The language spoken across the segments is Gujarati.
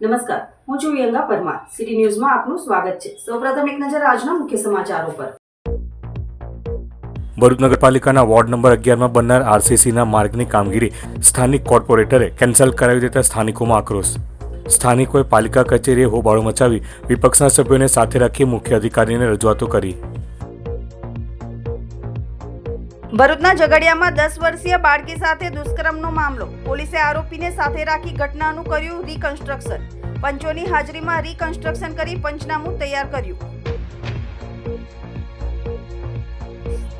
નમસ્કાર, હું છું યંગા પરમાર. સિટી ન્યૂઝમાં આપનું સ્વાગત છે. સૌપ્રથમ એક નજર આજના મુખ્ય સમાચારો પર. ભરૂચ નગરપાલિકાના વોર્ડ નંબર અગિયારમાં બનનાર આરસીસીના માર્ગની કામગીરી સ્થાનિક કોર્પોરેટરે કેન્સલ કરાવી દેતા સ્થાનિકોમાં આક્રોશ. સ્થાનિકોએ પાલિકા કચેરીએ હોબાળો મચાવી વિપક્ષના સભ્યોને સાથે રાખી મુખ્ય અધિકારીને રજૂઆતો કરી. ભરૂચના ઝઘડિયામાં દસ વર્ષીય બાળકી સાથે દુષ્કર્મનો મામલો. પોલીસે આરોપીને સાથે રાખી ઘટનાનું કર્યું રિકન્સ્ટ્રક્શન પંચોની હાજરીમાં રિકન્સ્ટ્રક્શન કરી પંચનામું તૈયાર કર્યું.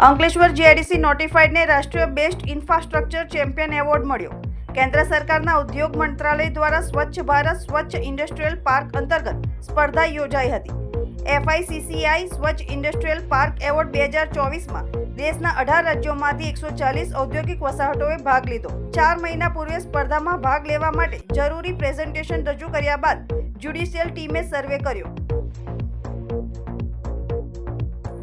અંકલેશ્વર જીઆઈડીસી નોટિફાઈડને રાષ્ટ્રીય બેસ્ટ ઇન્ફ્રાસ્ટ્રક્ચર ચેમ્પિયન એવોર્ડ મળ્યો. કેન્દ્ર સરકારના ઉદ્યોગ મંત્રાલય દ્વારા સ્વચ્છ ભારત, સ્વચ્છ ઇન્ડસ્ટ્રીયલ પાર્ક અંતર્ગત સ્પર્ધા યોજાઈ હતી. એફઆઈસીસીઆઈ સ્વચ્છ ઇન્ડસ્ટ્રીયલ પાર્ક એવોર્ડ બે હજાર ચોવીસમાં દેશના અઢાર રાજ્યોમાંથી એકસો ચાલીસ ઔદ્યોગિક વસાહતોએ ભાગ લીધો. ચાર મહિના પૂર્વે સ્પર્ધામાં ભાગ લેવા માટે જરૂરી પ્રેઝન્ટેશન રજૂ કર્યા બાદ જ્યુડિશિયલ ટીમે સર્વે કર્યો.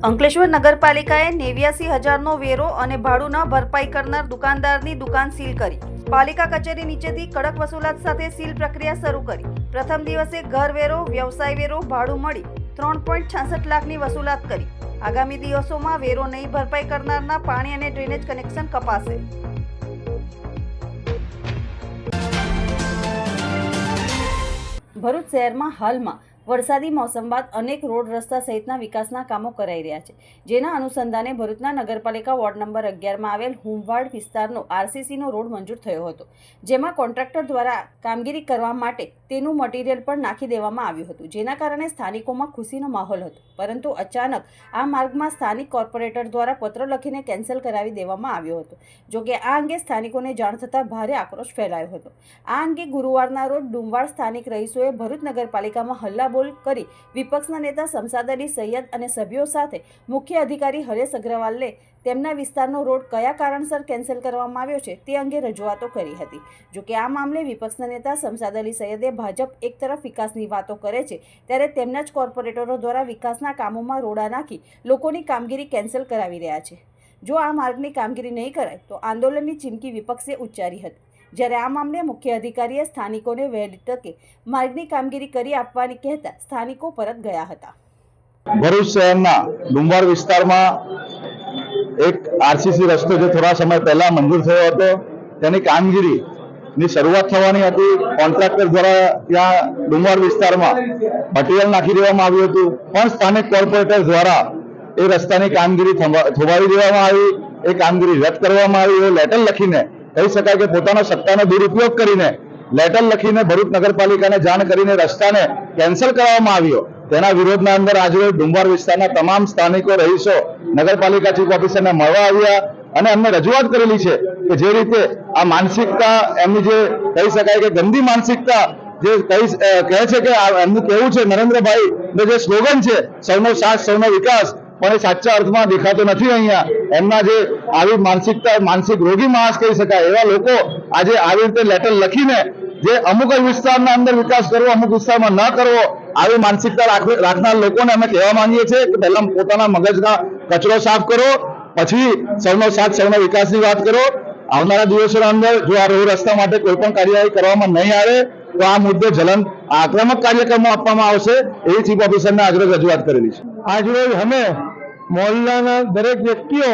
અંકલેશ્વર નગરપાલિકાએ નેવ્યાસી હજારનો વેરો અને ભાડું ન ભરપાઈ કરનાર દુકાનદારની દુકાન સીલ કરી. પાલિકા કચેરી નીચેથી કડક વસૂલાત સાથે સીલ પ્રક્રિયા શરૂ કરી. પ્રથમ દિવસે ઘર વેરો, વ્યવસાય વેરો, ભાડું મળી. ત્રણ પોઈન્ટ છાસઠ લાખની વસૂલાત કરી. આગામી દિવસોમાં વેરો નહીં ભરપાઈ કરનારના પાણી અને ડ્રેનેજ કનેક્શન કપાશે. ભરૂચ શહેરમાં હાલમાં વરસાદી મોસમ બાદ અનેક રોડ રસ્તા સહિતના વિકાસના કામો કરાઈ રહ્યા છે. જેના અનુસંધાને ભરૂચના નગરપાલિકા વોર્ડ નંબર અગિયારમાં આવેલ હુમવાડ વિસ્તારનો આરસીસીનો રોડ મંજૂર થયો હતો, જેમાં કોન્ટ્રાક્ટર દ્વારા કામગીરી કરવા માટે તેનું મટીરિયલ પણ નાખી દેવામાં આવ્યું હતું, જેના કારણે સ્થાનિકોમાં ખુશીનો માહોલ હતો. પરંતુ અચાનક આ માર્ગમાં સ્થાનિક કોર્પોરેટર દ્વારા પત્ર લખીને કેન્સલ કરાવી દેવામાં આવ્યો હતો જોકે આ અંગે સ્થાનિકોને જાણ થતાં ભારે આક્રોશ ફેલાયો હતો. આ અંગે ગુરુવારના રોજ ડુમવાડ સ્થાનિક રહીશોએ ભરૂચ નગરપાલિકામાં હલ્લાબોલ કરી વિપક્ષના નેતા શમસાદ અલી, સૈયદ અને સભ્યો સાથે મુખ્ય અધિકારી હરેશ અગ્રવાલને તેમના વિસ્તારનો રોડ કયા કારણસર કેન્સલ કરવામાં આવ્યો છે તે અંગે રજૂઆતો કરી હતી. જોકે આ મામલે વિપક્ષના નેતા શમસાદ અલી, સૈયદે ભાજપ એક તરફ વિકાસની વાતો કરે છે, ત્યારે તેમના જ કોર્પોરેટરો દ્વારા વિકાસના કામોમાં રોડા નાખી લોકોની કામગીરી કેન્સલ કરાવી રહ્યા છે. જો આ માર્ગની કામગીરી નહીં કરાય, તો આંદોલનની ચીમકી વિપક્ષે ઉચ્ચારી હતી. જ્યારે આ મામલે મુખ્ય અધિકારીએ સ્થાનિકોને વહેલી તકે માર્ગની કામગીરી કરી આપવાની કહેતા સ્થાનિકો પરત ગયા હતા. ભરૂચ શહેરના ડુંબાર વિસ્તારમાં એક આરસીસી રસ્તો જે થોડા સમય પહેલા મંજૂર થયો હતો, તેની કામગીરી ની શરૂઆત થવાની હતી. કોન્ટ્રાક્ટર દ્વારા ત્યાં ડુંગર વિસ્તારમાં મટીરિયલ નાખી દેવામાં આવ્યું હતું. પણ સ્થાનિક કોર્પોરેટર દ્વારા એ રસ્તાની કામગીરી થંભા- થોભાવી દેવામાં આવી. એ કામગીરી રદ કરવામાં આવી. એ લેટર લખીને કહી શકાય કે પોતાના સત્તાનો દુરુપયોગ કરીને લેટર લખીને ભરૂચ નગરપાલિકાને જાણ કરીને રસ્તાને કેન્સલ કરવામાં આવ્યો. તેના વિરોધના અંદર આજે ડુંબાર વિસ્તારના તમામ સ્થાનિકો રહીશો, નગરપાલિકા ચીફ ઓફિસરને મળવા આવ્યા અને અમને રજૂઆત કરેલી છે કે જે રીતે આ માનસિકતા, એમની જે કહી શકાય કે ગંદી માનસિકતા જે કહી કહે છે કે એમનું કેવું છે, નરેન્દ્રભાઈ જે સ્લોગન છે, સૌનો સાથ, સૌનો વિકાસ પણ એ સાચા અર્થમાં દેખાતો નથી અહીંયા. એમના જે આવી માનસિકતા, માનસિક રોગી માણસ કહી શકાય, એવા લોકો આજે આવી રીતે લેટર લખીને જે અમુક જ વિસ્તારના અંદર વિકાસ કરવો, અમુક વિસ્તારમાં ન કરવો, આવી માનસિકતા રાખનાર લોકોને અમે કહેવા માંગીએ છીએ કે પહેલા પોતાના મગજના કચરો સાફ કરો, પછી સૌનો સાથ, સૌનો વિકાસની વાત કરો. આવનારા દિવસોના અંદર જો આ રોડ રસ્તા માટે કોઈ પણ કાર્યવાહી કરવામાં નહીં આવે, તો આ મુદ્દે જલન આક્રમક કાર્યક્રમો આપવામાં આવશે, એવી ચીફ ઓફિસરને આજરોજ રજૂઆત કરેલી છે. આજરોજ અમે મોહલ્લાના દરેક વ્યક્તિઓ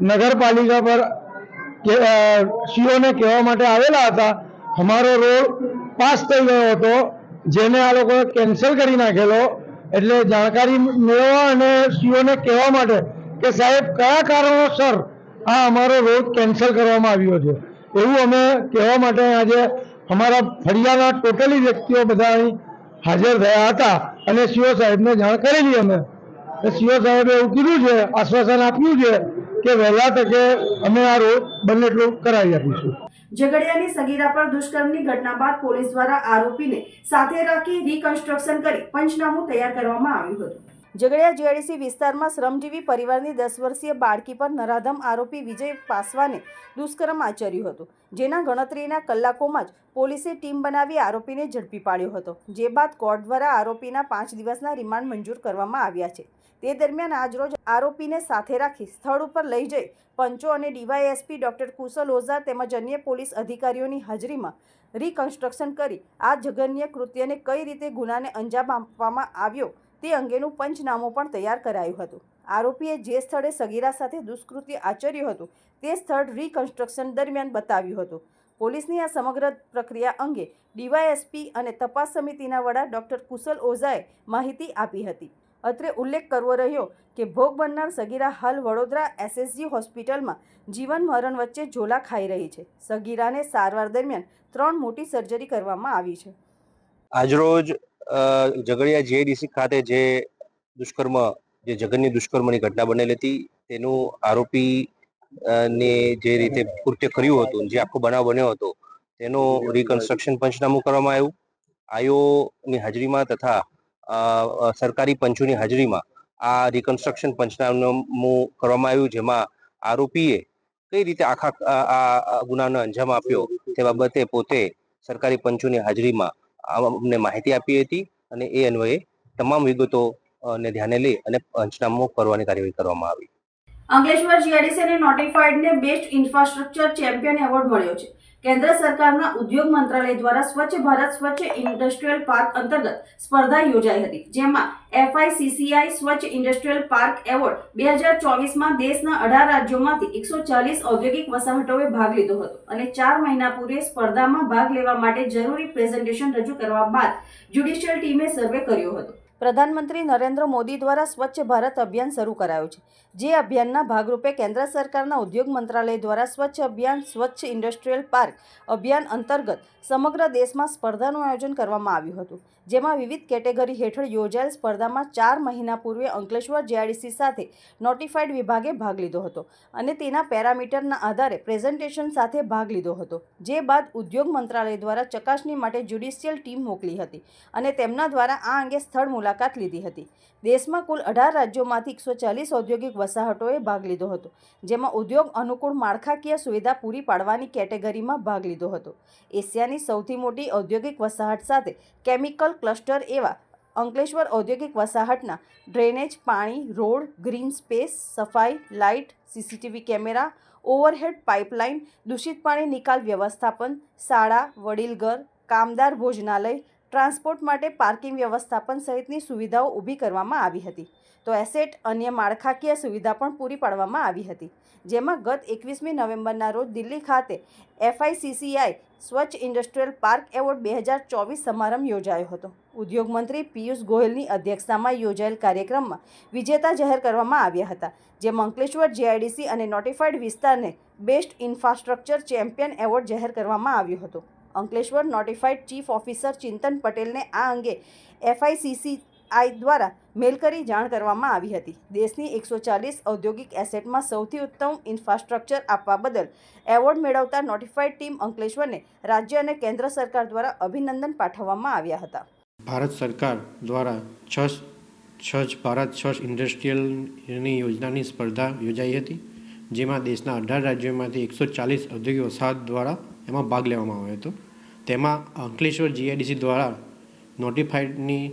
નગરપાલિકા પર સીઓને કહેવા માટે આવેલા હતા. અમારો રોડ પાસ થઈ ગયો હતો, જેને આ લોકોએ કેન્સલ કરી નાખેલો. એટલે જાણકારી મેળવવા અને સીઓને કહેવા માટે કે, સાહેબ, કયા કારણોસર આ અમારો રોડ કેન્સલ કરવામાં આવ્યો છે? એવું અમે કહેવા માટે આજે અમારા ફળિયાના ટોટલી વ્યક્તિઓ બધા હાજર થયા હતા. અને સીઓ સાહેબને જાણ કરેલી અમે સીઓ સાહેબે એવું કીધું છે, આશ્વાસન આપ્યું છે કે વહેલા તકે અમે આ રોડ બને કરાવી આપીશું. ઝઘડિયાની સગીરા પર દુષ્કર્મની ઘટના બાદ પોલીસ દ્વારા આરોપીને સાથે રાખી રીકન્સ્ટ્રક્શન કરી પંચનામું તૈયાર કરવામાં આવ્યું હતું. ઝઘડિયા જીઆઈડીસી વિસ્તારમાં શ્રમજીવી પરિવારની દસ વર્ષીય બાળકી પર નરાધમ આરોપી વિજય પાસવાને દુષ્કર્મ આચર્યું હતું. જેના ગણતરીના કલાકોમાં જ પોલીસે ટીમ બનાવી આરોપીને ઝડપી પાડ્યો હતો. જે બાદ કોર્ટ દ્વારા આરોપીના પાંચ દિવસના રિમાન્ડ મંજૂર કરવામાં આવ્યા છે. તે દરમિયાન આજરોજ આરોપીને સાથે રાખી સ્થળ ઉપર લઈ જઈ પંચો અને ડીવાયએસપી ડોક્ટર કુશલ ઓઝા તેમજ અન્ય પોલીસ અધિકારીઓની હાજરીમાં રિકન્સ્ટ્રક્શન કરી આ જઘન્ય કૃત્યને કઈ રીતે ગુનાને અંજામ આપવામાં આવ્યો તે અંગેનું પંચનામું પણ તૈયાર કરાયું હતું. આરોપીએ જે સ્થળે સગીરા સાથે દુષ્કૃત્ય આચર્યું હતું તે સ્થળ રિકન્સ્ટ્રક્શન દરમિયાન બતાવ્યું હતું. પોલીસની આ સમગ્ર પ્રક્રિયા અંગે ડીવાયએસપી અને તપાસ સમિતિના વડા ડોક્ટર કુશલ ઓઝાએ માહિતી આપી હતી. અત્રે ઉલ્લેખ કરવો રહ્યો કે ભોગ બનનાર સગીરા હાલ વડોદરા એસએસજી હોસ્પિટલમાં જીવન મરણ વચ્ચે ઝોલા ખાઈ રહી છે. સગીરાને સારવાર દરમિયાન ત્રણ મોટી સર્જરી કરવામાં આવી છે. આજરોજ ઝઘડિયા જીઆઈડીસી ખાતે જે દુષ્કર્મ, જે જઘન્ય દુષ્કર્મની ઘટના બનેલી હતી, તેનું આરોપી ને જે રીતે કૃત્ય કર્યું હતું, જે આખો બનાવ બન્યો હતો, તેનું રિકન્સ્ટ્રક્શન પંચનામું કરવામાં આવ્યું. આયોની હાજરીમાં તથા સરકારી પંચોની હાજરીમાં આ રિકન્સ્ટ્રક્શન પંચનામું કરવામાં આવ્યું, જેમાં આરોપીએ કઈ રીતે આખા આ- ગુનાનો અંજામ આપ્યો તે બાબતે પોતે સરકારી પંચોની હાજરીમાં અમને માહિતી આપી હતી અને એ અન્વયે તમામ વિગતો ને ધ્યાને લઈ અને પંચનામું કરવાની કાર્યવાહી કરવામાં આવી. અંકલેશ્વર જીઆઈડીસીને નોટિફાઈડને બેસ્ટ ઇન્ફ્રાસ્ટ્રક્ચર ચેમ્પિયન એવોર્ડ મળ્યો છે. કેન્દ્ર સરકારના ઉદ્યોગ મંત્રાલય દ્વારા સ્વચ્છ ભારત, સ્વચ્છ ઇન્ડસ્ટ્રીયલ પાર્ક અંતર્ગત સ્પર્ધા યોજાઈ હતી, જેમાં એફઆઈસીસીઆઈ સ્વચ્છ ઇન્ડસ્ટ્રીયલ પાર્ક એવોર્ડ બે હજાર ચોવીસમાં દેશના અઢાર રાજ્યોમાંથી એકસો ચાલીસ ઔદ્યોગિક વસાહતોએ ભાગ લીધો હતો અને ચાર મહિના પૂર્વે સ્પર્ધામાં ભાગ લેવા માટે જરૂરી પ્રેઝન્ટેશન રજૂ કરવા બાદ જ્યુડિશિયલ ટીમે સર્વે કર્યો હતો. પ્રધાનમંત્રી નરેન્દ્ર મોદી દ્વારા સ્વચ્છ ભારત અભિયાન શરૂ કરાયું છે. જે અભિયાનના ભાગરૂપે કેન્દ્ર સરકારના ઉદ્યોગ મંત્રાલય દ્વારા સ્વચ્છ અભિયાન, સ્વચ્છ ઇન્ડસ્ટ્રીયલ પાર્ક અભિયાન અંતર્ગત સમગ્ર દેશમાં સ્પર્ધાનું આયોજન કરવામાં આવ્યું હતું. જેમાં વિવિધ કેટેગરી હેઠળ યોજાયેલ સ્પર્ધામાં ચાર મહિના પૂર્વે અંકલેશ્વર જીઆઈડીસી સાથે નોટિફાઈડ વિભાગે ભાગ લીધો હતો અને તેના પેરામીટરના આધારે પ્રેઝન્ટેશન સાથે ભાગ લીધો હતો. જે બાદ ઉદ્યોગ મંત્રાલય દ્વારા ચકાસણી માટે જ્યુડિશિયલ ટીમ મોકલી હતી અને તેમના દ્વારા આ અંગે સ્થળ મુલાકાત લીધી હતી. દેશમાં કુલ અઢાર રાજ્યોમાંથી એકસો ચાલીસ ઔદ્યોગિક વસાહતોએ ભાગ લીધો હતો, જેમાં ઉદ્યોગ અનુકૂળ માળખાકીય સુવિધા પૂરી પાડવાની કેટેગરીમાં ભાગ લીધો હતો. એશિયાની સૌથી મોટી ઔદ્યોગિક વસાહત સાથે કેમિકલ ક્લસ્ટર એવા અંકલેશ્વર ઔદ્યોગિક વસાહતના ડ્રેનેજ, પાણી, રોડ, ગ્રીન સ્પેસ, સફાઈ, light, CCTV camera, overhead pipeline, દૂષિત પાણી નિકાલ વ્યવસ્થાપન, શાળા, વડીલઘર, કામદાર ભોજનાલય ટ્રાન્સપોર્ટ માટે પાર્કિંગ વ્યવસ્થાપન સહિતની સુવિધાઓ ઊભી કરવામાં આવી હતી. તો એસેટ, અન્ય માળખાકીય સુવિધા પણ પૂરી પાડવામાં આવી હતી. જેમાં ગત એકવીસમી નવેમ્બરના રોજ દિલ્હી ખાતે એફઆઈસીસીઆઈ સ્વચ્છ ઇન્ડસ્ટ્રીયલ પાર્ક એવોર્ડ બે હજાર ચોવીસ સમારંભ યોજાયો હતો. ઉદ્યોગ મંત્રી પિયુષ ગોયલની અધ્યક્ષતામાં યોજાયેલ કાર્યક્રમમાં વિજેતા જાહેર કરવામાં આવ્યા હતા, જેમાં અંકલેશ્વર જીઆઈડીસી અને નોટિફાઈડ વિસ્તારને બેસ્ટ ઇન્ફ્રાસ્ટ્રક્ચર ચેમ્પિયન એવોર્ડ જાહેર કરવામાં આવ્યો હતો. Ankleshwar notified chief officer Chintan પટેલને આ અંગે એફઆઈસીસીઆઈ દ્વારા મેલ કરી જાણ કરવામાં આવી હતી. દેશની એકસો ચાલીસ ઔદ્યોગિક એસેટમાં સૌથી ઉત્તમ ઇન્ફ્રાસ્ટ્રક્ચર આપવા બદલ એવોર્ડ મેળવતા નોટિફાઈડ ટીમ અંકલેશ્વરને રાજ્ય અને કેન્દ્ર સરકાર દ્વારા અભિનંદન પાઠવવામાં આવ્યા હતા. ભારત સરકાર દ્વારા છ છ ભારત છ ઇન્ડસ્ટ્રીયલની યોજનાની સ્પર્ધા યોજાઈ હતી, જેમાં દેશના અઢાર રાજ્યોમાંથી એકસો ચાલીસ ઔદ્યોગિક વસાહત દ્વારા એમાં ભાગ લેવામાં આવ્યો હતો તેમાં અંકલેશ્વર જીઆઈડીસી દ્વારા નોટિફાઈડની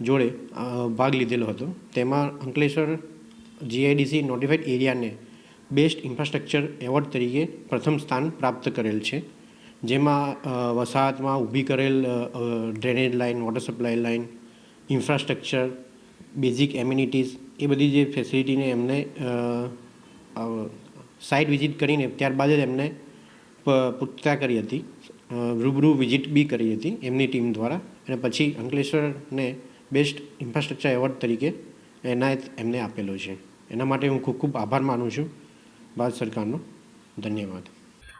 જોડે ભાગ લીધેલો હતો. તેમાં અંકલેશ્વર જીઆઈડીસી નોટિફાઈડ એરિયાને બેસ્ટ ઇન્ફ્રાસ્ટ્રક્ચર એવોર્ડ તરીકે પ્રથમ સ્થાન પ્રાપ્ત કરેલ છે. જેમાં વસાહતમાં ઊભી કરેલ drainage line water supply line infrastructure basic amenities એ બધી જે ફેસિલિટીને એમને સાઇટ વિઝિટ કરીને ત્યારબાદ જ એમને પૂછતા કરી હતી. રૂબરૂ વિઝિટ બી કરી હતી એમની ટીમ દ્વારા. અને પછી અંકલેશ્વરને બેસ્ટ ઇન્ફ્રાસ્ટ્રક્ચર એવોર્ડ તરીકે એનાયત એમને આપેલો છે. એના માટે હું ખૂબ ખૂબ આભાર માનું છું ભારત સરકારનો. ધન્યવાદ.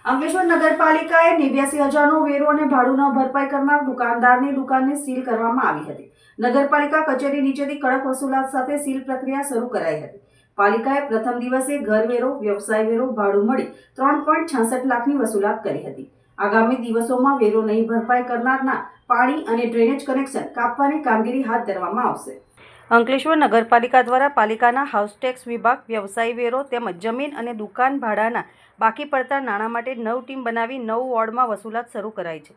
અંકલેશ્વર નગરપાલિકાએ નેવ્યાસી હજારનો વેરો અને ભાડું ભરપાઈ કરનાર દુકાનદારની દુકાનને સીલ કરવામાં આવી હતી. નગરપાલિકા કચેરી નીચેથી કડક વસૂલાત સાથે સીલ પ્રક્રિયા શરૂ કરાઈ હતી. પાલિકાએ પ્રથમ દિવસે ઘરવેરો વ્યવસાય વેરો, ભાડું મળી ત્રણ પોઈન્ટ છાસઠ લાખની વસૂલાત કરી હતી. આગામી દિવસોમાં વેરો નહીં ભરપાઈ કરનારના પાણી અને ડ્રેનેજ કનેક્શન કાપવાની કામગીરી હાથ ધરવામાં આવશે. અંકલેશ્વર નગરપાલિકા દ્વારા પાલિકાના હાઉસ ટેક્સ વિભાગ, વ્યવસાય વેરો તેમજ જમીન અને દુકાન ભાડાના બાકી પડતા નાણાં માટે નવ ટીમ બનાવી નવ વોર્ડમાં વસૂલાત શરૂ કરાઈ છે.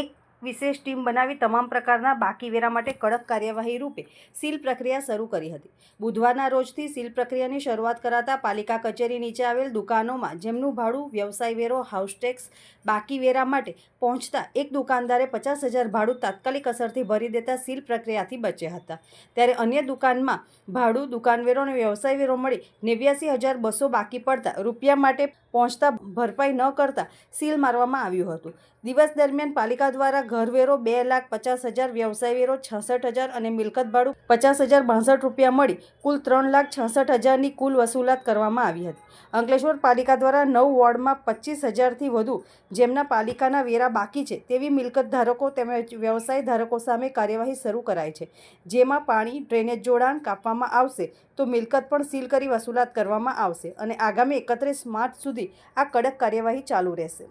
એક વિશેષ ટીમ બનાવી તમામ પ્રકારના બાકી વેરા માટે કડક કાર્યવાહી રૂપે સીલ પ્રક્રિયા શરૂ કરી હતી. બુધવારના રોજથી સીલ પ્રક્રિયાની શરૂઆત કરાતા પાલિકા કચેરી નીચે આવેલ દુકાનોમાં જેમનું ભાડું, વ્યવસાય વેરો હાઉસ ટેક્સ બાકી વેરા માટે પહોંચતા એક દુકાનદારે પચાસ હજાર ભાડું તાત્કાલિક અસરથી ભરી દેતા સીલ પ્રક્રિયાથી બચ્યા હતા. ત્યારે અન્ય દુકાનમાં ભાડું દુકાનવેરો અને વ્યવસાય વેરો મળી નેવ્યાસી હજાર બસો બાકી પડતા રૂપિયા માટે પહોંચતા ભરપાઈ ન કરતા સીલ મારવામાં આવ્યું હતું. દિવસ દરમિયાન પાલિકા દ્વારા ઘરવેરો બે લાખ પચાસ હજાર વ્યવસાય વેરો છસઠ હજાર અને મિલકત ભાડું પચાસ હજાર બાસઠ રૂપિયા મળી. કુલ ત્રણ લાખ છસઠ હજારની કુલ વસૂલાત કરવામાં આવી હતી. અંકલેશ્વર પાલિકા દ્વારા નવ વોર્ડમાં પચીસ હજારથી વધુ જેમના પાલિકાના વેરા બાકી છે તેવી મિલકત ધારકો તેમજ વ્યવસાય ધારકો સામે કાર્યવાહી શરૂ કરાઈ છે. જેમાં પાણી, ડ્રેનેજ જોડાણ કાપવામાં આવશે તો મિલકત પણ સીલ કરી વસૂલાત કરવામાં આવશે અને આગામી એકત્રીસ માર્ચ સુધી આ કડક કાર્યવાહી ચાલુ રહેશે.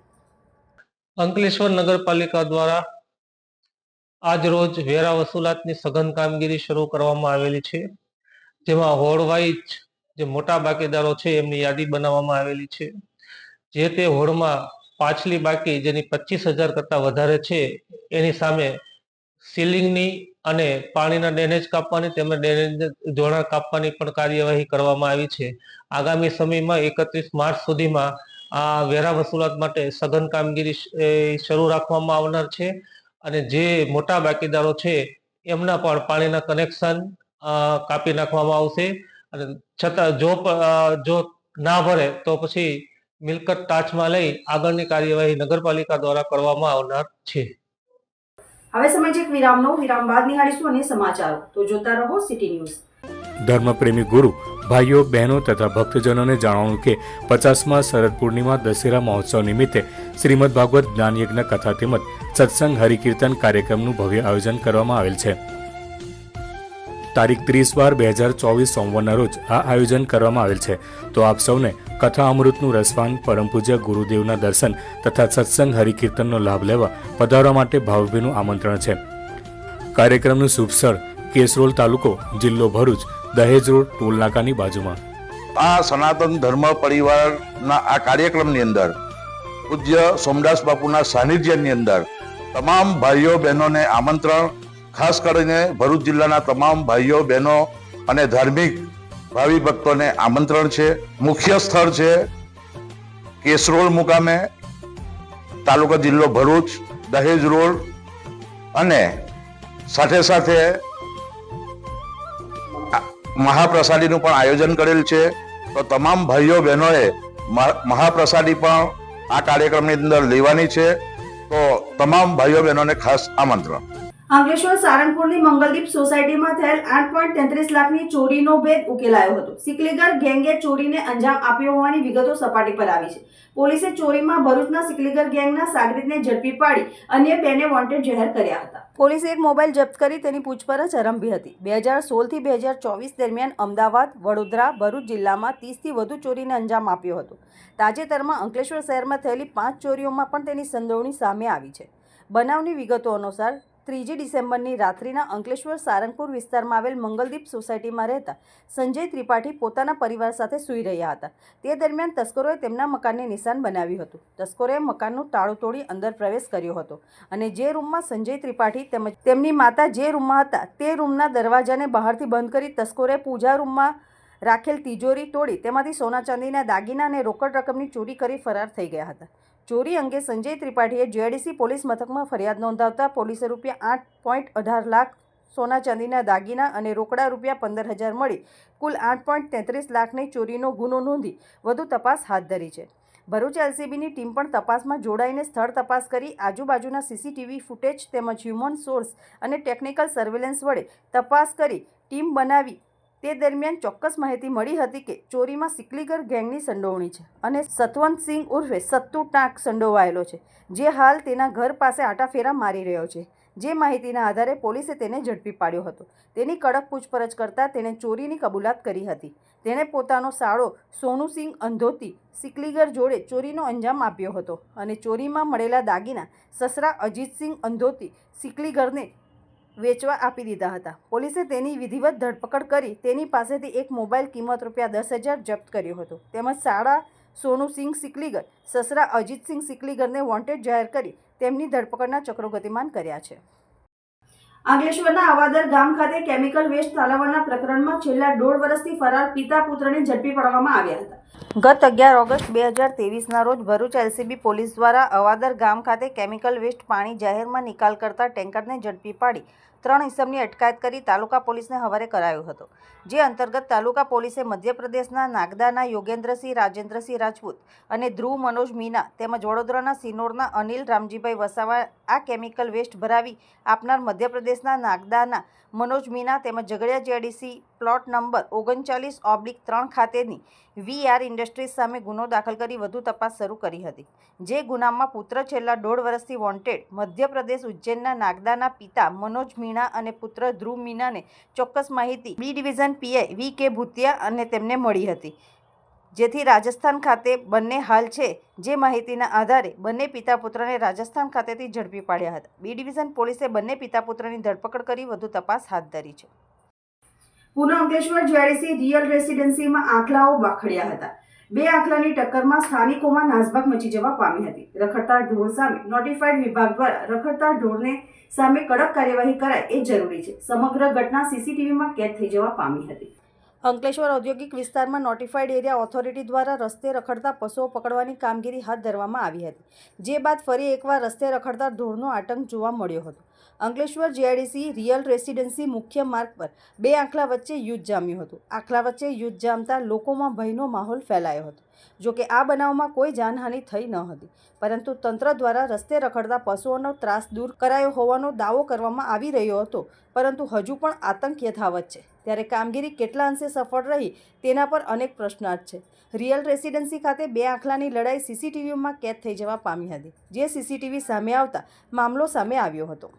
અંકલેશ્વર નગરપાલિકા દ્વારા આજ રોજ વેરા વસૂલાતની સઘન કામગીરી શરૂ કરવામાં આવેલી છે. જેમાં હોડવાઇઝ જે મોટા બાકીદારો છે એમની યાદી બનાવવામાં આવેલી છે. જે તે હોડમાં પાછલી બાકી જેની પચીસ હજાર કરતાં વધારે છે, એની સામે સીલિંગની અને પાણીના ડેનેજ કાપવાની તેમજ ડેનેજ જોડાણ કાપવાની પણ કાર્યવાહી કરવામાં આવી છે. આગામી સમયમાં એકત્રીસ માર્ચ સુધીમાં આ વેરા વસૂલાત માટે સઘન કામગીરી શરૂ રાખવામાં આવનાર છે અને જે મોટા બાકીદારો છે એમના પણ પાણીના કનેક્શન કાપી નાખવામાં આવશે અને છતાં જો જો ના ભરે તો પછી મિલકત ટાચમાં લઈ આગળની કાર્યવાહી નગરપાલિકા દ્વારા કરવામાં આવનાર છે. હવે સમય એક વિરામનો. વિરામ બાદ નિહાળીશું અને સમાચારો. તો જોતા રહો સિટી ન્યૂઝ ધર્મપ્રેમી ગુરુ ભાઈઓ, બહેનો તથા ભક્તજનોને જણાવ્યું કે પચાસમાં શરદ પૂર્ણિમા દશેરા મહોત્સવ નિમિત્તે શ્રીમદ ભાગવત જ્ઞાનયજ્ઞ કથા તેમજ સત્સંગ હરિકીર્તન કાર્યક્રમનું ભવ્ય આયોજન કરવામાં આવેલ છે. તારીખ ત્રીસ બાર બે હજાર ચોવીસ સોમવારના રોજ આ આયોજન કરવામાં આવેલ છે. તો આપ સૌને કથા અમૃતનું રસવાન પરમ પૂજ્ય ગુરુદેવના દર્શન તથા સત્સંગ હરિકીર્તનનો લાભ લેવા પધારવા માટે ભાવભીનું આમંત્રણ છે. કાર્યક્રમનું શુભ સ્થળ કેસરોલ તાલુકો જિલ્લો ભરૂચ. દહેજ રોડ ટોલનાકાની બાજુમાં. આ સનાતન ધર્મ પરિવારના આ કાર્યક્રમની અંદર પૂજ્ય સોમદાસ બાપુના સાનિધ્યની અંદર તમામ ભાઈઓ બહેનોને આમંત્રણ, ખાસ કરીને ભરૂચ જિલ્લાના તમામ ભાઈઓ બહેનો અને ધાર્મિક ભાવિ ભક્તોને આમંત્રણ છે. મુખ્ય સ્થળ છે કેસરોલ મુકામે, તાલુકા જિલ્લો ભરૂચ, દહેજ રોડ અને સાથે સાથે મહાપ્રસાદીનું પણ આયોજન કરેલ છે. તો તમામ ભાઈઓ બહેનોએ મહા- મહાપ્રસાદી પણ આ કાર્યક્રમની અંદર લેવાની છે. તો તમામ ભાઈઓ બહેનોને ખાસ આમંત્રણ. અંકલેશ્વર સારંગપુરની મંગલદીપ સોસાયટીમાં થયેલ આઠ પોઈન્ટ તેત્રીસ લાખની ચોરીનો ભેદ ઉકેલાયો હતો. સિકલીગર ગેંગે ચોરીને અંજામ આપ્યો હોવાની વિગતો સપાટી પર આવી છે. પોલીસે ચોરીમાં ભરૂચના સિકલીગર ગેંગના સાગરીતને ઝડપી પાડી અન્ય બેને વોન્ટેડ જાહેર કર્યા હતા. પોલીસે એક મોબાઈલ જપ્ત કરી તેની પૂછપરછ આરંભી હતી. બે હજાર સોળથી બે હજાર ચોવીસ દરમિયાન અમદાવાદ, વડોદરા, ભરૂચ જિલ્લામાં ત્રીસથી વધુ ચોરીને અંજામ આપ્યો હતો. તાજેતરમાં અંકલેશ્વર શહેરમાં થયેલી પાંચ ચોરીઓમાં પણ તેની સંડોવણી સામે આવી છે. બનાવની વિગતો અનુસાર ત્રીજી ડિસેમ્બરની રાત્રિના અંકલેશ્વર સારંગપુર વિસ્તારમાં આવેલ મંગલદીપ સોસાયટીમાં રહેતા સંજય ત્રિપાઠી પોતાના પરિવાર સાથે સૂઈ રહ્યા હતા. તે દરમિયાન તસ્કરોએ તેમના મકાનને નિશાન બનાવ્યું હતું. તસ્કરોએ મકાનનું તાળું તોડી અંદર પ્રવેશ કર્યો હતો અને જે રૂમમાં સંજય ત્રિપાઠી તેમજ તેમની માતા જે રૂમમાં હતા તે રૂમના દરવાજાને બહારથી બંધ કરી તસ્કરોએ પૂજા રૂમમાં રાખેલ તિજોરી તોડી તેમાંથી સોના ચાંદીના દાગીના અને રોકડ રકમની ચોરી કરી ફરાર થઈ ગયા હતા. ચોરી અંગે સંજય ત્રિપાઠીએ જીઆઈડીસી પોલીસ મથકમાં ફરિયાદ નોંધાવતા પોલીસે રૂપિયા આઠ પોઈન્ટ અઢાર લાખ સોના ચાંદીના દાગીના અને રોકડા રૂપિયા પંદર હજાર મળી. કુલ આઠ પોઈન્ટ તેત્રીસ લાખની ચોરીનો ગુનો નોંધી વધુ તપાસ હાથ ધરી છે. ભરૂચ એલસીબીની ટીમ પણ તપાસમાં જોડાઈને સ્થળ તપાસ કરી આજુબાજુના સીસીટીવી ફૂટેજ તેમજ હ્યુમન સોર્સ અને ટેકનિકલ સર્વેલન્સ વડે તપાસ કરી ટીમ બનાવી તે દરમિયાન ચોક્કસ માહિતી મળી હતી કે ચોરીમાં સિકલીગર ગેંગની સંડોવણી છે અને સતવંતસિંહ ઉર્ફે સત્તુ ટાંક સંડોવાયેલો છે, જે હાલ તેના ઘર પાસે આટાફેરા મારી રહ્યો છે. જે માહિતીના આધારે પોલીસે તેને ઝડપી પાડ્યો હતો. તેની કડક પૂછપરછ કરતાં તેણે ચોરીની કબૂલાત કરી હતી. તેણે પોતાનો સાળો સોનુસિંહ અંધોતી સિકલીગર જોડે ચોરીનો અંજામ આપ્યો હતો અને ચોરીમાં મળેલા દાગીના સસરા અજીતસિંહ અંધોતી સિકલીગરને વેચવા આપી દીધા હતા. પોલીસે તેની વિધિવત ધરપકડ કરી તેની પાસેથી એક મોબાઈલ કિંમત રૂપિયા દસ હજાર જપ્ત કર્યો હતો. તેમજ સાડા સોનુસિંહ સિકલીગર, સસરા અજીતસિંહ સિકલીગરને વોન્ટેડ જાહેર કરી તેમની ધરપકડના ચક્રો ગતિમાન કર્યા છે. આંગલેશ્વરના આવાદર ગામ ખાતે કેમિકલ વેસ્ટ ઠાલવવાના પ્રકરણમાં છેલ્લા દોઢ વર્ષથી ફરાર પિતા પુત્રને ઝડપી પાડવામાં આવ્યા હતા. ગત અગિયાર ઓગસ્ટ બે હજાર ત્રેવીસના રોજ ભરૂચ એલસીબી પોલીસ દ્વારા અવાદર ગામ ખાતે કેમિકલ વેસ્ટ પાણી જાહેરમાં નિકાલ કરતા ટેન્કરને ઝડપી પાડી ત્રણ ઇસમની અટકાયત કરી તાલુકા પોલીસને હવારે કરાયો હતો. જે અંતર્ગત તાલુકા પોલીસે મધ્યપ્રદેશના નાગદાના યોગેન્દ્રસિંહ, રાજેન્દ્રસિંહ રાજપૂત અને ધ્રુવ મનોજ મીના તેમજ વડોદરાના સિનોરના અનિલ રામજીભાઈ વસાવા આ કેમિકલ વેસ્ટ ભરાવી આપનાર મધ્યપ્રદેશના નાગદાના મનોજ મીના તેમજ ઝઘડિયા જેડીસી પ્લોટ નંબર ઓગણચાલીસ ઓબ્લિક ત્રણ ખાતેની વીઆર ઇન્ડસ્ટ્રીઝ સામે ગુનો દાખલ કરી વધુ તપાસ શરૂ કરી હતી, જે ગુનામાં પુત્ર છેલ્લા દોઢ વર્ષથી વોન્ટેડ મધ્યપ્રદેશ ઉજ્જૈનના નાગદાના પિતા મનોજ મીણા અને પુત્ર ધ્રુવ મીણાને ચોક્કસ માહિતી બી ડિવિઝન પીઆઈ વી કે ભૂતિયા અને તેમને મળી હતી. જેથી રાજસ્થાન ખાતે બંને હાલ છે, જે માહિતીના આધારે બંને પિતા પુત્રને રાજસ્થાન ખાતેથી ઝડપી પાડ્યા હતા. બી ડિવિઝન પોલીસે બંને પિતા પુત્રની ધરપકડ કરી વધુ તપાસ હાથ ધરી છે. પૂના અંકલેશ્વર જીઆઈડીસી રિયલ રેસિડેન્સીમાં આખલાઓ બાખડ્યા હતા. બે આખલાની ટક્કરમાં સ્થાનિકોમાં નાસભાગ મચી જવા પામી હતી. રખડતા ઢોર સામે નોટિફાઈડ વિભાગ દ્વારા રખડતા ઢોરને સામે કડક કાર્યવાહી કરાય એ જરૂરી છે. સમગ્ર ઘટના સીસીટીવીમાં કેદ થઈ જવા પામી હતી. અંકલેશ્વર ઔદ્યોગિક વિસ્તારમાં નોટિફાઈડ એરિયા ઓથોરિટી દ્વારા રસ્તે રખડતા પશુઓ પકડવાની કામગીરી હાથ ધરવામાં આવી હતી. જે બાદ ફરી એકવાર રસ્તે રખડતા ઢોરનો આતંક જોવા મળ્યો હતો. અંકલેશ્વર જીઆઈડીસી રિયલ રેસિડેન્સી મુખ્ય માર્ગ પર બે આંખલા વચ્ચે યુદ્ધ જામ્યું હતું. આંખલા વચ્ચે યુદ્ધ જામતા લોકોમાં ભયનો માહોલ ફેલાયો હતો. જોકે આ બનાવમાં કોઈ જાનહાનિ થઈ ન હતી. પરંતુ તંત્ર દ્વારા રસ્તે રખડતા પશુઓનો ત્રાસ દૂર કરાયો હોવાનો દાવો કરવામાં આવી રહ્યો હતો. પરંતુ હજુ પણ આતંક યથાવત છે. ત્યારે કામગીરી કેટલા અંશે સફળ રહી તેના પર અનેક પ્રશ્નાર્થ છે. રિયલ રેસિડેન્સી ખાતે બે આંખલાની લડાઈ સીસીટીવીમાં કેદ થઈ જવા પામી હતી. જે સીસીટીવી સામે આવતા મામલો સામે આવ્યો હતો.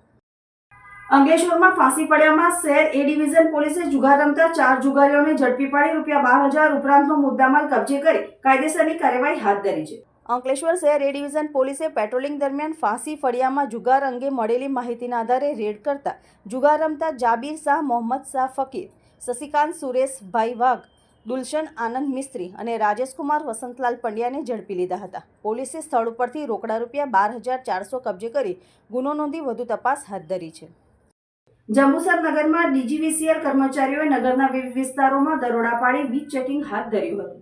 અંકલેશ્વરમાં ફાંસી પડ્યામાં શહેર એ ડિવિઝન પોલીસે જુગાર રમતા ચાર જુગારીઓને ઝડપી પાડી રૂપિયા બાર હજાર ઉપરાંતનો મુદ્દામાલ કબજે કરી કાયદેસરની કાર્યવાહી હાથ ધરી છે. અંકલેશ્વર શહેર એ ડિવિઝન પોલીસે પેટ્રોલિંગ દરમિયાન ફાંસી ફળિયામાં જુગાર અંગે મળેલી માહિતીના આધારે રેડ કરતા જુગાર રમતા જાબીર શાહ, મોહમ્મદ શાહ ફકીર, શશિકાંત સુરેશભાઈ વાઘ, દુલશન આનંદ મિસ્ત્રી અને રાજેશકુમાર વસંતલાલ પંડ્યાને ઝડપી લીધા હતા. પોલીસે સ્થળ ઉપરથી રોકડા રૂપિયા બાર હજાર ચારસો કબજે કરી ગુનો નોંધી વધુ તપાસ હાથ ધરી છે. જંબુસર નગરમાં ડીજીવીસીએલ કર્મચારીઓએ નગરના વિવિધ વિસ્તારોમાં દરોડા પાડી વીજ ચેકિંગ હાથ ધર્યું હતું.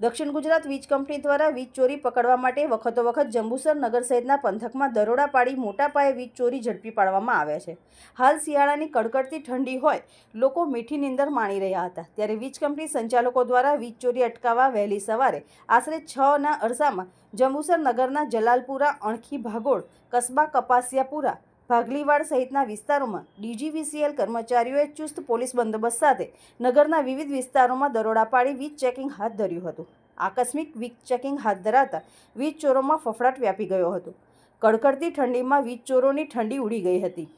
દક્ષિણ ગુજરાત વીજ કંપની દ્વારા વીજ ચોરી પકડવા માટે વખતો વખત જંબુસર નગર સહિતના પંથકમાં દરોડા પાડી મોટા પાયે વીજ ચોરી ઝડપી પાડવામાં આવ્યા છે. હાલ શિયાળાની કડકડતી ઠંડી હોય, લોકો મીઠી નીંદર માણી રહ્યા હતા. ત્યારે વીજ કંપની સંચાલકો દ્વારા વીજ ચોરી અટકાવવા વહેલી સવારે આશરે છ ના અરસામાં જંબુસર નગરના જલાલપુરા, અણખી, ભાગોળ, કસ્બા, કપાસિયાપુરા ભાગલીવાડ સહિતના વિસ્તારોમાં ડીજીવીસીએલ કર્મચારીઓએ ચુસ્ત પોલીસ બંદોબસ્ત સાથે નગરના વિવિધ વિસ્તારોમાં દરોડા પાડી વીજ ચેકિંગ હાથ ધર્યું હતું. આકસ્મિક વીજ ચેકિંગ હાથ ધરાતા વીજ ચોરોમાં ફફડાટ વ્યાપી ગયો હતો. કડકડતી ઠંડીમાં વીજ ચોરોની ઠંડી ઉડી ગઈ હતી.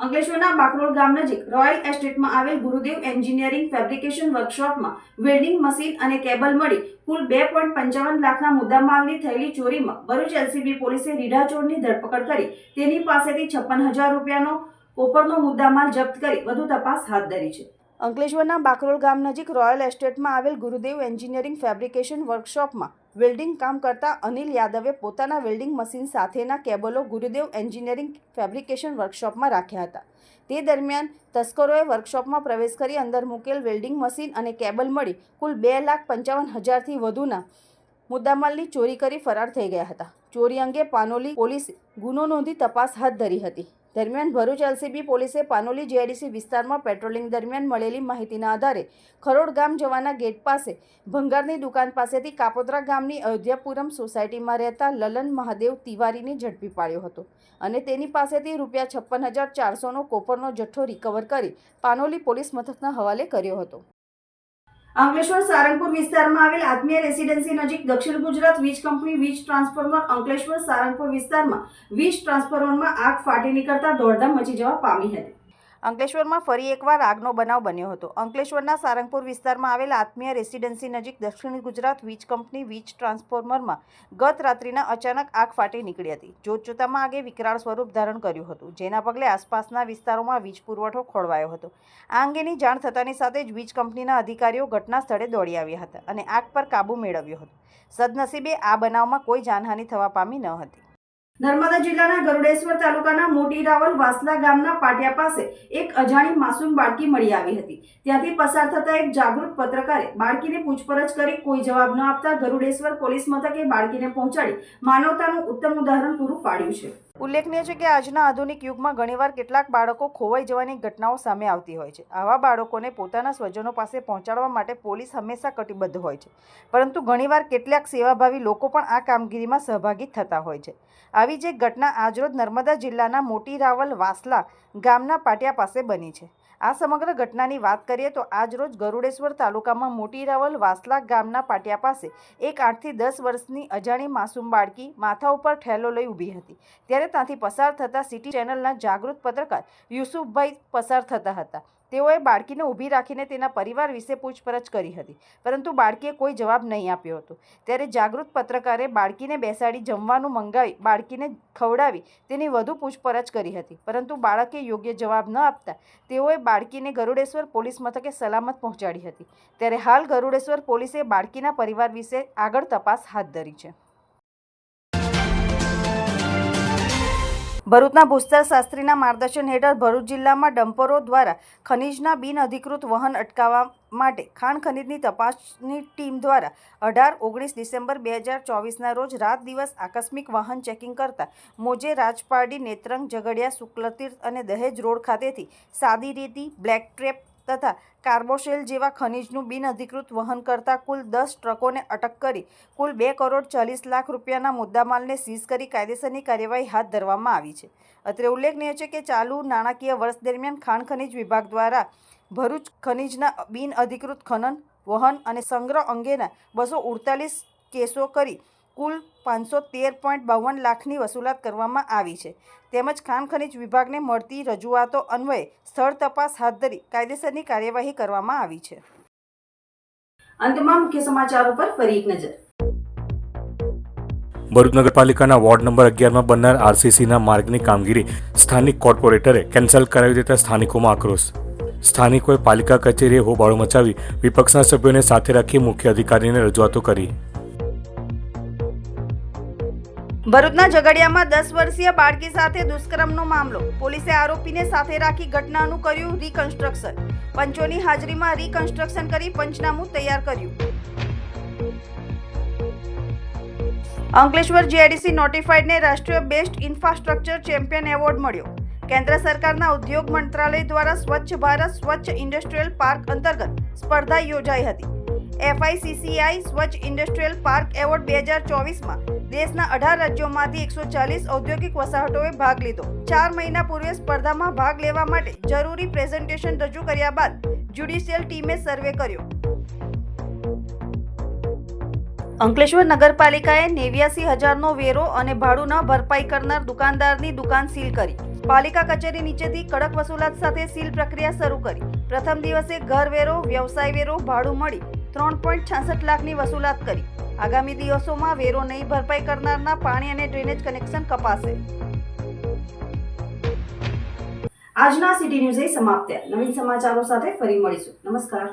અંકલેશ્વરના બાકરોલ ગામ નજીક રોયલ એસ્ટેટમાં આવેલ ગુરુદેવ એન્જિનિયરિંગ ફેબ્રિકેશન વર્કશોપમાં વેલ્ડિંગ મશીન અને કેબલ મળી કુલ બે પોઈન્ટ પંચાવન લાખના મુદ્દામાલની થયેલી ચોરીમાં ભરૂચ એલસીબી પોલીસે રીઢા ચોરની ધરપકડ કરી તેની પાસેથી છપ્પન હજાર રૂપિયાનો કોપરનો મુદ્દામાલ જપ્ત કરી વધુ તપાસ હાથ ધરી છે. અંકલેશ્વરના બાકરોલ ગામ નજીક રોયલ એસ્ટેટમાં આવેલ ગુરુદેવ એન્જિનિયરિંગ ફેબ્રિકેશન વર્કશોપમાં વેલ્ડિંગ કામ કરતા અનિલ યાદવે પોતાના વેલ્ડિંગ મશીન સાથેના કેબલો ગુરુદેવ એન્જિનિયરિંગ ફેબ્રિકેશન વર્કશોપમાં રાખ્યા હતા. તે દરમિયાન તસ્કરોએ વર્કશોપમાં પ્રવેશ કરી અંદર મૂકેલ વેલ્ડિંગ મશીન અને કેબલ મળી કુલ બે લાખ પંચાવન હજારથી વધુના મુદ્દામાલની ચોરી કરી ફરાર થઈ ગયા હતા. ચોરી અંગે પાનોલી પોલીસ ગુનો નોંધી તપાસ હાથ ધરી હતી. દરમિયાન ભરૂચ એલસીબી પોલીસે પાનોલી જીઆઈડીસી વિસ્તારમાં પેટ્રોલિંગ દરમિયાન મળેલી માહિતીના આધારે ખરોડ ગામ જવાના ગેટ પાસે ભંગારની દુકાન પાસેથી કાપોદ્રા ગામની અયોધ્યાપુરમ સોસાયટીમાં રહેતા લલન મહાદેવ તિવારીને ઝડપી પાડ્યો હતો અને તેની પાસેથી રૂપિયા છપ્પન હજાર ચારસોનો કોપરનો જથ્થો રિકવર કરી પાનોલી પોલીસ મથકના હવાલે કર્યો હતો. અંકલેશ્વર સારંગપુર વિસ્તારમાં આવેલ આત્મીય રેસીડેન્સી નજીક દક્ષિણ ગુજરાત વીજ કંપની વીજ ટ્રાન્સફોર્મર અંકલેશ્વર સારંગપુર વિસ્તારમાં વીજ ટ્રાન્સફોર્મરમાં આગ ફાટી નીકળતા દોડધામ મચી જવા પામી હતી. અંકલેશ્વરમાં ફરી એકવાર આગનો બનાવ બન્યો હતો. અંકલેશ્વરના સારંગપુર વિસ્તારમાં આવેલ આત્મીય રેસિડેન્સી નજીક દક્ષિણ ગુજરાત વીજ કંપની વીજ ટ્રાન્સફોર્મરમાં ગત રાત્રિના અચાનક આગ ફાટી નીકળી હતી. જોત જોતામાં આગે વિકરાળ સ્વરૂપ ધારણ કર્યું હતું, જેના પગલે આસપાસના વિસ્તારોમાં વીજ પુરવઠો ખોળવાયો હતો. આ અંગેની જાણ થતાની સાથે જ વીજ કંપનીના અધિકારીઓ ઘટના સ્થળે દોડી આવ્યા હતા અને આગ પર કાબૂ મેળવ્યો હતો. સદનસીબે આ બનાવમાં કોઈ જાનહાનિ થવા પામી ન હતી. નર્મદા જિલ્લાના ગરુડેશ્વર તાલુકાના મોટી રાવલ વાસલા ગામના પાટિયા પાસે એક અજાણી માસૂમ બાળકી મળી આવી હતી. ત્યાંથી પસાર થતા એક જાગૃત પત્રકારે બાળકીને પૂછપરછ કરી કોઈ જવાબ ન આપતા ગરુડેશ્વર પોલીસ મથકે બાળકીને પહોંચાડી માનવતાનું ઉત્તમ ઉદાહરણ પૂરું પાડ્યું છે. ઉલ્લેખનીય છે કે આજના આધુનિક યુગમાં ઘણીવાર કેટલાક બાળકો ખોવાઈ જવાની ઘટનાઓ સામે આવતી હોય છે. આવા બાળકોને પોતાના સ્વજનો પાસે પહોંચાડવા માટે પોલીસ હંમેશા કટિબદ્ધ હોય છે. પરંતુ ઘણીવાર કેટલાક સેવાભાવી લોકો પણ આ કામગીરીમાં સહભાગી થતા હોય છે. આવી જ એક ઘટના આજરોજ નર્મદા જિલ્લાના મોટી રાવલ વાસલા ગામના પાટિયા પાસે બની છે. આ સમગ્ર ઘટનાની વાત કરીએ તો આજરોજ ગરુડેશ્વર તાલુકામાં મોટી રાવલ વાસલા ગામના પાટિયા પાસે એક આઠથી દસ વર્ષની અજાણી માસૂમ બાળકી માથા ઉપર ઠેલો લઈ ઊભી હતી. ત્યારે ત્યાંથી પસાર થતા સિટી ચેનલના જાગૃત પત્રકાર યુસુફભાઈ પસાર થતા હતા. તેઓએ બાળકીને ઊભી રાખીને તેના પરિવાર વિશે પૂછપરછ કરી હતી, પરંતુ બાળકીએ કોઈ જવાબ નહીં આપ્યો હતો. ત્યારે જાગૃત પત્રકારે બાળકીને બેસાડી જમવાનું મંગાવી, બાળકીને ખવડાવી, તેની વધુ પૂછપરછ કરી હતી, પરંતુ બાળકે યોગ્ય જવાબ ન આપતા તેઓએ બાળકીને ગરુડેશ્વર પોલીસ મથકે સલામત પહોંચાડી હતી. ત્યારે હાલ ગરુડેશ્વર પોલીસે બાળકીના પરિવાર વિશે આગળ તપાસ હાથ ધરી છે. ભરૂચના ભૂસ્તર શાસ્ત્રીના માર્ગદર્શન હેઠળ ભરૂચ જિલ્લામાં ડમ્પરો દ્વારા ખનીજના બિનઅધિકૃત વહન અટકાવવા માટે ખાણ ખનીજની તપાસની ટીમ દ્વારા અઢાર ઓગણીસ ડિસેમ્બર બે હજાર ચોવીસના રોજ રાત દિવસ આકસ્મિક વાહન ચેકિંગ કરતા મોજે રાજપારડી નેત્રંગ ઝઘડિયા શુક્લતીર્થ અને દહેજ રોડ ખાતેથી સાદી રેતી, બ્લેક ટ્રેપ તથા કાર્બોશેલ જેવા ખનીજનું બિનઅધિકૃત વહન કરતા કુલ દસ ટ્રકોને અટક કરી, કુલ બે કરોડ ચાલીસ લાખ રૂપિયાના મુદ્દામાલને સીઝ કરી કાયદેસરની કાર્યવાહી હાથ ધરવામાં આવી છે. અત્રે ઉલ્લેખનીય છે કે ચાલુ નાણાકીય વર્ષ દરમિયાન ખાણ ખનીજ વિભાગ દ્વારા ભરૂચ ખનીજના બિનઅધિકૃત ખનન, વહન અને સંગ્રહ અંગેના બસો ઉડતાલીસ કેસો કરી કુલ પાંચસો તેર પોઈન્ટ બાવન લાખની વસૂલાત કરવામાં આવી છે. તેમજ ખાણ ખનીજ વિભાગને મળતી રજૂઆતો અન્વયે સ્થળ તપાસ હાથ ધરી કાયદેસરની કાર્યવાહી કરવામાં આવી છે. અંતમાં મુખ્ય સમાચાર ઉપર ફરી એક નજર. ભરૂચ નગરપાલિકાના વોર્ડ નંબર અગિયારમાં બનનાર આરસીસીના માર્ગની કામગીરી સ્થાનિક કોર્પોરેટરે કેન્સલ કરાવી દેતા સ્થાનિકોમાં આક્રોશ. સ્થાનિકોએ પાલિકા કચેરીએ હોબાળો મચાવી વિપક્ષના સભ્યોને સાથે રાખી મુખ્ય અધિકારીને રજૂઆતો કરી. ભરૂચના ઝઘડિયામાં દસ વર્ષીય બાળકી સાથે દુષ્કર્મનો મામલો. પોલીસે આરોપીને સાથે રાખી ઘટનાનું કર્યું રિકન્સ્ટ્રક્શન પંચોની હાજરીમાં રિકન્સ્ટ્રક્શન કરી પંચનામું તૈયાર કર્યું. અંકલેશ્વર જીઆઈડીસી નોટિફાઈડને રાષ્ટ્રીય બેસ્ટ ઇન્ફ્રાસ્ટ્રક્ચર ચેમ્પિયન એવોર્ડ મળ્યો. કેન્દ્ર સરકારના ઉદ્યોગ મંત્રાલય દ્વારા સ્વચ્છ ભારત, સ્વચ્છ ઇન્ડસ્ટ્રીયલ પાર્ક અંતર્ગત સ્પર્ધા યોજાઈ હતી. એફઆઈસીસીઆઈ સ્વચ્છ ઇન્ડસ્ટ્રીયલ પાર્ક એવોર્ડ બે હજાર ચોવીસમાં દેશના અઢાર રાજ્યોમાંથી એકસો ચાલીસ ઔદ્યોગિક વસાહતોએ ભાગ લીધો. ચાર મહિના પૂર્વે સ્પર્ધામાં ભાગ લેવા માટે જરૂરી પ્રેઝન્ટેશન રજૂ કર્યા બાદ જ્યુડિશિયલ ટીમે સર્વે કર્યો. અંકલેશ્વર નગરપાલિકાએ નેવ્યાસી હજારનો વેરો અને ભાડું ન ભરપાઈ કરનાર દુકાનદારની દુકાન સીલ કરી. પાલિકા કચેરી નીચેથી કડક વસૂલાત સાથે સીલ પ્રક્રિયા શરૂ કરી. પ્રથમ દિવસે ઘર વેરો, વ્યવસાય વેરો, ભાડું મળી. ત્રણ પોઈન્ટ છાસઠ લાખની વસૂલાત કરી. આગામી દિવસોમાં વેરો નહીં ભરપાઈ કરનારના પાણી અને ડ્રેનેજ કનેક્શન કપાશે. આજના સિટી ન્યૂઝ સમાપ્ત થયા. નવીન સમાચારો સાથે ફરી મળીશું. નમસ્કાર.